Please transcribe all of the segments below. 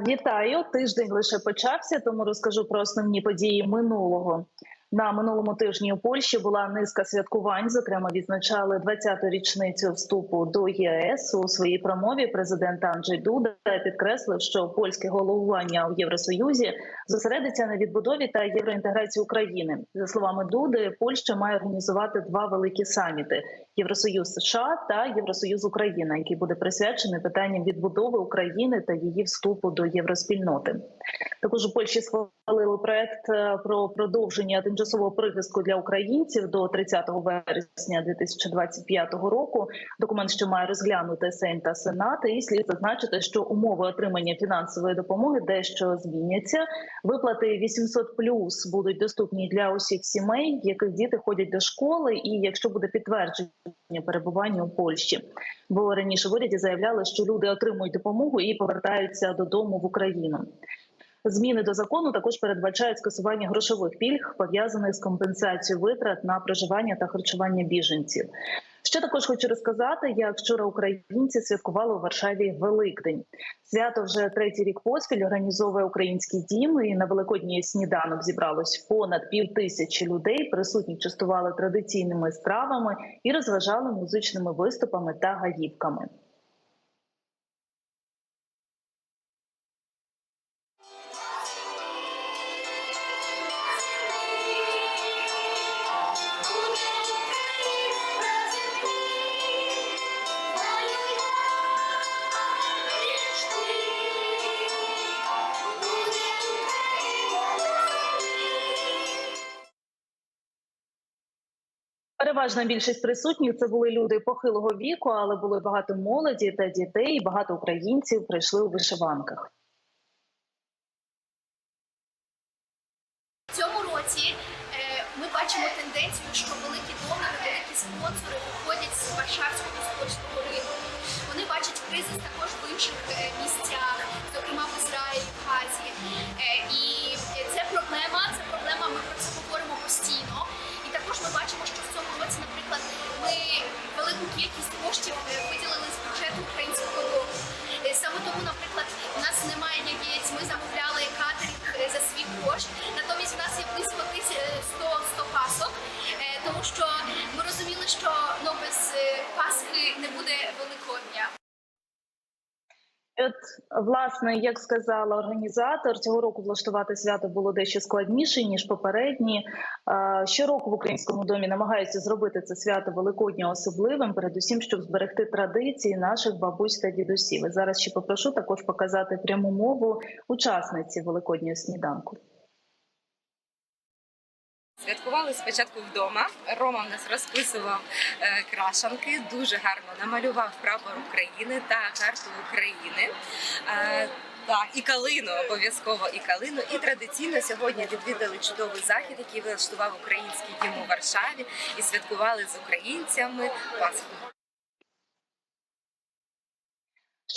Вітаю! Тиждень лише почався, тому розкажу про основні події минулого. На минулому тижні у Польщі була низка святкувань. Зокрема, відзначали 20-ту річницю вступу до ЄС. У своїй промові президент Анджей Дуда підкреслив, що польське головування у Євросоюзі зосередиться на відбудові та євроінтеграції України. За словами Дуди, Польща має організувати два великі саміти: Євросоюз США та Євросоюз Україна, який буде присвячений питанням відбудови України та її вступу до євроспільноти. Також у Польщі схвалили проект е, про продовження тимчасового прихистку для українців до 30 вересня 2025 року. Документ, що має розглянути Сейм та Сенат, і слід зазначити, що умови отримання фінансової допомоги дещо зміняться. Виплати 800 плюс будуть доступні для усіх сімей, яких діти ходять до школи, і якщо буде підтвердження перебування у Польщі. Бо раніше в уряді заявляли, що люди отримують допомогу і повертаються додому в Україну. Зміни до закону також передбачають скасування грошових пільг, пов'язаних з компенсацією витрат на проживання та харчування біженців. Ще також хочу розказати, як вчора українці святкували у Варшаві Великдень. Свято вже третій рік поспіль організовує український дім. І на великодній сніданок зібралось понад пів тисячі людей. Присутні частували традиційними стравами і розважали музичними виступами та гаївками. Переважна більшість присутніх це були люди похилого віку, але було багато молоді та дітей. Багато українців прийшли у вишиванках. В цьому році е, ми бачимо тенденцію, що великі донори, великі спонсори виходять з Варшавського спортивного ринку. Вони бачать кризис також в інших е, місцях, зокрема в Ізраїлі, в Газі. Немає яєць, ми замовляли катеринг е, за свій кошт. Натомість в нас є близько тисяч- е, 100, 100 пасок, е, тому що ми розуміли, що ну, без е, Пасхи не буде Великодня. От, власне, як сказала організатор, цього року влаштувати свято було дещо складніше ніж попередні. А, Щороку в українському домі намагаються зробити це свято Великодня особливим, передусім, щоб зберегти традиції наших бабусь та дідусів. І зараз ще попрошу також показати пряму мову учасниці великоднього сніданку. Святкували спочатку вдома. Рома в нас розписував е, крашанки, дуже гарно намалював прапор України та карту України. Е, так, і калину обов'язково і калину. І традиційно сьогодні відвідали чудовий захід, який влаштував український дім у Варшаві, і святкували з українцями Пасху.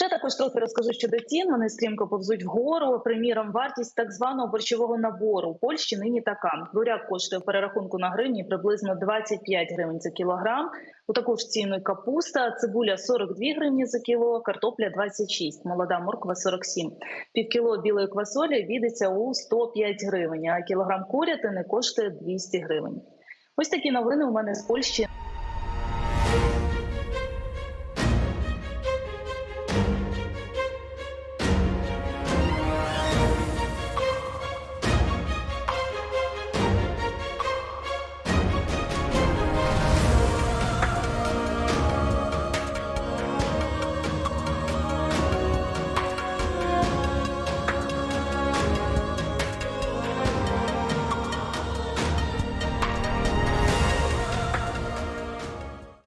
Ще також трохи розкажу щодо цін. Вони стрімко повзуть вгору. Приміром, вартість так званого борщового набору у Польщі нині така. Буряк коштує в перерахунку на гривні приблизно 25 гривень за кілограм. У таку ж ціну капуста, цибуля 42 гривні за кіло, картопля 26, молода морква 47. Півкіло білої квасолі обійдеться у 105 гривень, а кілограм курятини коштує 200 гривень. Ось такі новини у мене з Польщі.